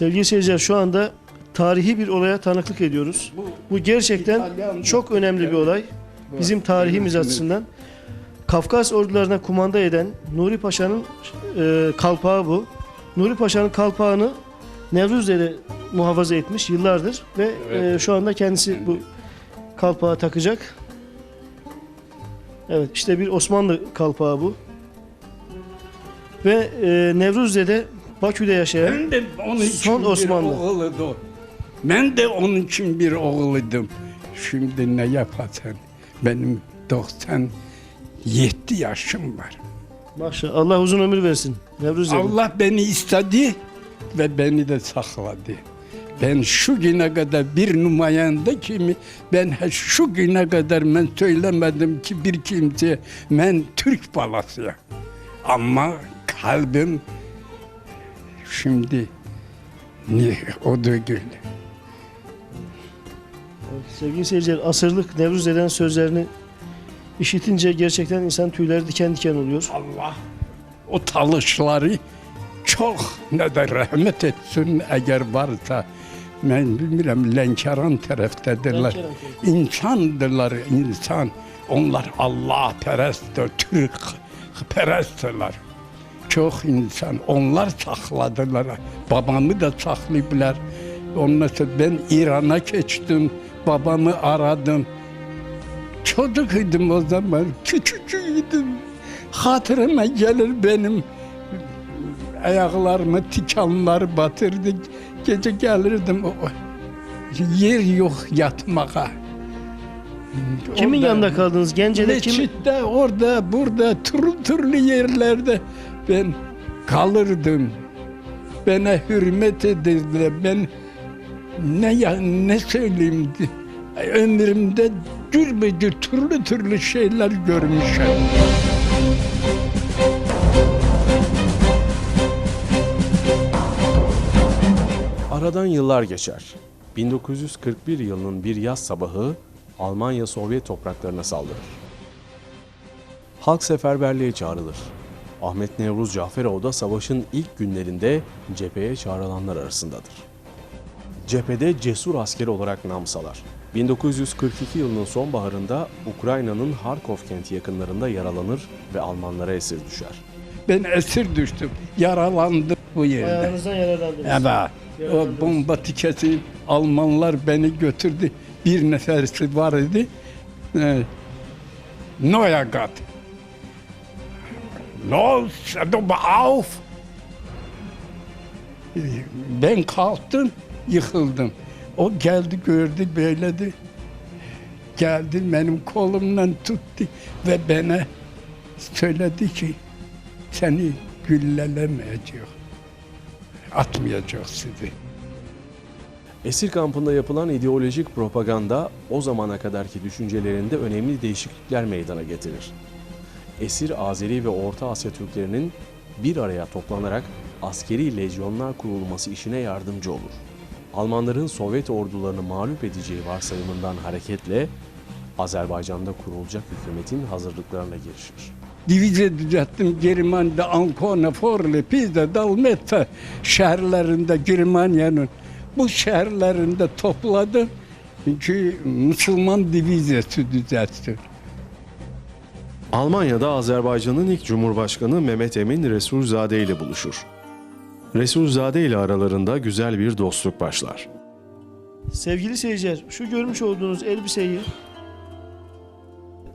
Sevgili seyirciler şu anda tarihi bir olaya tanıklık ediyoruz. Bu gerçekten İtalyan çok önemli bir olay. Bizim tarihimiz açısından. Kafkas ordularına kumanda eden Nuri Paşa'nın e, kalpağı bu. Nuri Paşa'nın kalpağını Nevruz Dede muhafaza etmiş yıllardır ve e, Evet. şu anda kendisi bu kalpağı takacak. Evet işte bir Osmanlı kalpağı bu. Ve e, Nevruz Dede Bakü'de yaşayan Ben de onun için Son bir Osmanlı. oğluydum. Ben de onun için bir oğluydum. Şimdi ne yaparsın? Benim 97 yaşım var. Maşallah Allah uzun ömür versin. Nevruz. Allah beni istedi ve beni de sakladı. Ben şu güne kadar bir numarayanda kimi ben he- şu güne kadar ben söylemedim ki bir kimseye ben Türk balasıyım. Ama kalbim şimdi ni o gül. Sevgili seyirciler asırlık Nevruz Dede'nin sözlerini işitince gerçekten insan tüyleri diken diken oluyor. Allah o talışları çok ne de rahmet etsin eğer varsa. Ben bilmiyorum Lenkeran taraftadirler. İnsandırlar insan. Onlar Allah peresttir, Türk peresttirler. Çok insan. Onlar sakladılar. Babamı da sakladılar. Ondan sonra ben İran'a geçtim. Babamı aradım. Çocuk idim o zaman. Küçücüydüm. Hatırıma gelir benim ayaklarımı tikanlar batırdı. Gece gelirdim. o- Yer yok yatmaya. Kimin Orada- yanında kaldınız? Gence'de kim? Mescitte, orada, burada, türlü türlü yerlerde ben kalırdım. Bana hürmet edildiler. Ben ne ya ne söyleyeyim? Ömrümde dürbüdür türlü türlü şeyler görmüşüm. Aradan yıllar geçer. 1941 yılının bir yaz sabahı Almanya Sovyet topraklarına saldırır. Halk seferberliğe çağrılır. Ahmet Nevruz Caferoğlu da savaşın ilk günlerinde cepheye çağrılanlar arasındadır. Cephede cesur asker olarak nam salar. 1942 yılının sonbaharında Ukrayna'nın Harkov kenti yakınlarında yaralanır ve Almanlara esir düşer. Ben esir düştüm, yaralandım bu yerde. Ayağınızdan yararlandınız. Evet. O bomba tiketi Almanlar beni götürdü. Bir nefersi var idi. Ee, Gott. Los, du auf. Ben kalktım, yıkıldım. O geldi gördü böyledi. Geldi benim kolumdan tuttu ve bana söyledi ki seni güllelemeyecek. Atmayacak sizi. Esir kampında yapılan ideolojik propaganda o zamana kadarki düşüncelerinde önemli değişiklikler meydana getirir. Esir Azeri ve Orta Asya Türklerinin bir araya toplanarak askeri lejyonlar kurulması işine yardımcı olur. Almanların Sovyet ordularını mağlup edeceği varsayımından hareketle Azerbaycan'da kurulacak hükümetin hazırlıklarına girişir. Divizya düzelttim Germanya'da Ancona, Forli, Pisa, Dalmetta şehirlerinde Germanya'nın bu şehirlerinde topladım. Çünkü Müslüman divizyası düzelttim. Almanya'da Azerbaycan'ın ilk Cumhurbaşkanı Mehmet Emin Resulzade ile buluşur. Resulzade ile aralarında güzel bir dostluk başlar. Sevgili seyirciler şu görmüş olduğunuz elbiseyi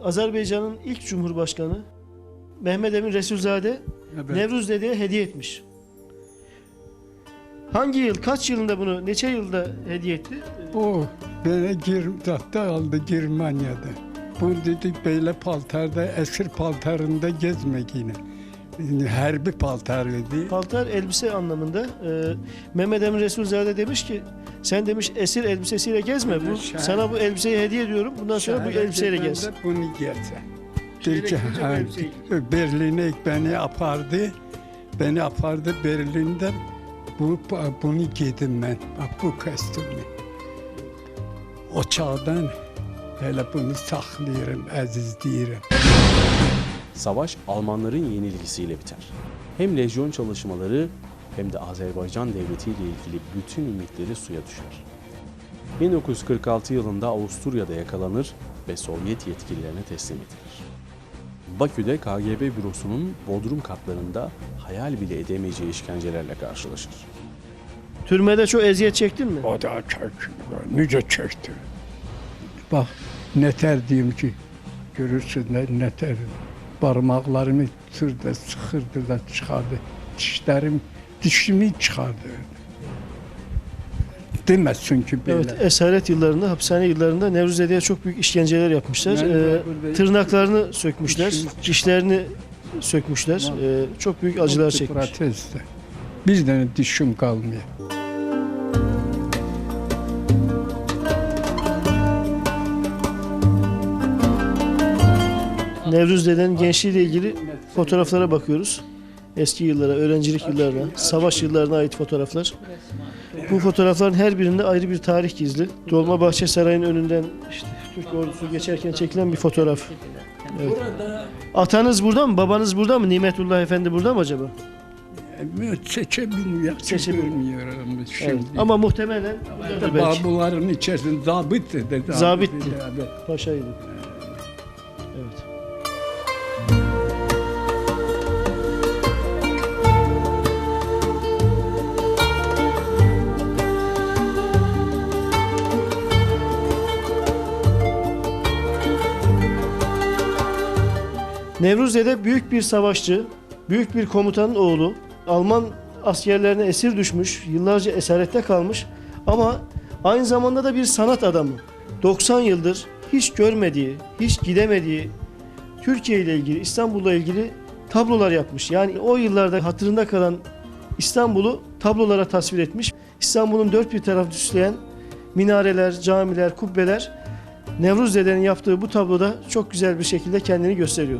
Azerbaycan'ın ilk Cumhurbaşkanı Mehmet Emin Resulzade Nevruz Dede'ye hediye etmiş. Hangi yıl, kaç yılında bunu, neçe yılda hediye etti? Bu böyle Girmdah'ta aldı Germanya'da. Bu dedi böyle paltarda, esir paltarında gezmek yine. Herbi paltar dedi. Paltar elbise anlamında. Ee, Mehmet Emin Resulzade demiş ki sen demiş esir elbisesiyle gezme. Bu, Şahane. sana bu elbiseyi hediye ediyorum. Bundan sonra bu elbiseyle gez. Bunu giyse. Şehre Dedi ki, ha, Berlin'e beni apardı. Beni apardı Berlin'de. Bu, bunu giydim ben. Bak bu kostümü. O çağdan hele bunu saklıyorum, azizliyorum. Savaş Almanların yenilgisiyle biter. Hem lejyon çalışmaları hem de Azerbaycan Devleti ile ilgili bütün ümitleri suya düşer. 1946 yılında Avusturya'da yakalanır ve Sovyet yetkililerine teslim edilir. Bakü'de KGB bürosunun bodrum katlarında hayal bile edemeyeceği işkencelerle karşılaşır. Türmede çok eziyet çektin mi? O da çekti. Nice çekti. Bak neter diyeyim ki görürsün ne neter. Parmaklarımı tırda sıkırdı da çıkardı. Dişlerim dişimi çıkardı. Demez çünkü böyle. Evet, esaret yıllarında, hapishane yıllarında Nevruzede'ye çok büyük işkenceler yapmışlar. Ee, tırnaklarını sökmüşler, dişlerini sökmüşler. Ee, çok büyük acılar çekmiş. Protezde. Bir tane dişim kalmıyor. Nevruz Dede'nin gençliğiyle ilgili fotoğraflara bakıyoruz. Eski yıllara, öğrencilik yıllarına, savaş yıllarına ait fotoğraflar. Bu fotoğrafların her birinde ayrı bir tarih gizli. Dolmabahçe Sarayı'nın önünden işte Türk ordusu geçerken çekilen bir fotoğraf. Evet. Atanız burada mı? Babanız burada mı? Nimetullah Efendi burada mı acaba? Seçebilmiyor. Seçebilmiyor. Seçebilmiyorum Evet. şimdi. Ama muhtemelen buradadır belki. Babuların içerisinde zabitti de. Zabitti. Evet. Paşaydı. Evet. Nevruz Dede büyük bir savaşçı, büyük bir komutanın oğlu. Alman askerlerine esir düşmüş, yıllarca esarette kalmış ama aynı zamanda da bir sanat adamı. 90 yıldır hiç görmediği, hiç gidemediği Türkiye ile ilgili, İstanbul'la ilgili tablolar yapmış. Yani o yıllarda hatırında kalan İstanbul'u tablolara tasvir etmiş. İstanbul'un dört bir tarafı süsleyen minareler, camiler, kubbeler Nevruz Dede'nin yaptığı bu tabloda çok güzel bir şekilde kendini gösteriyor.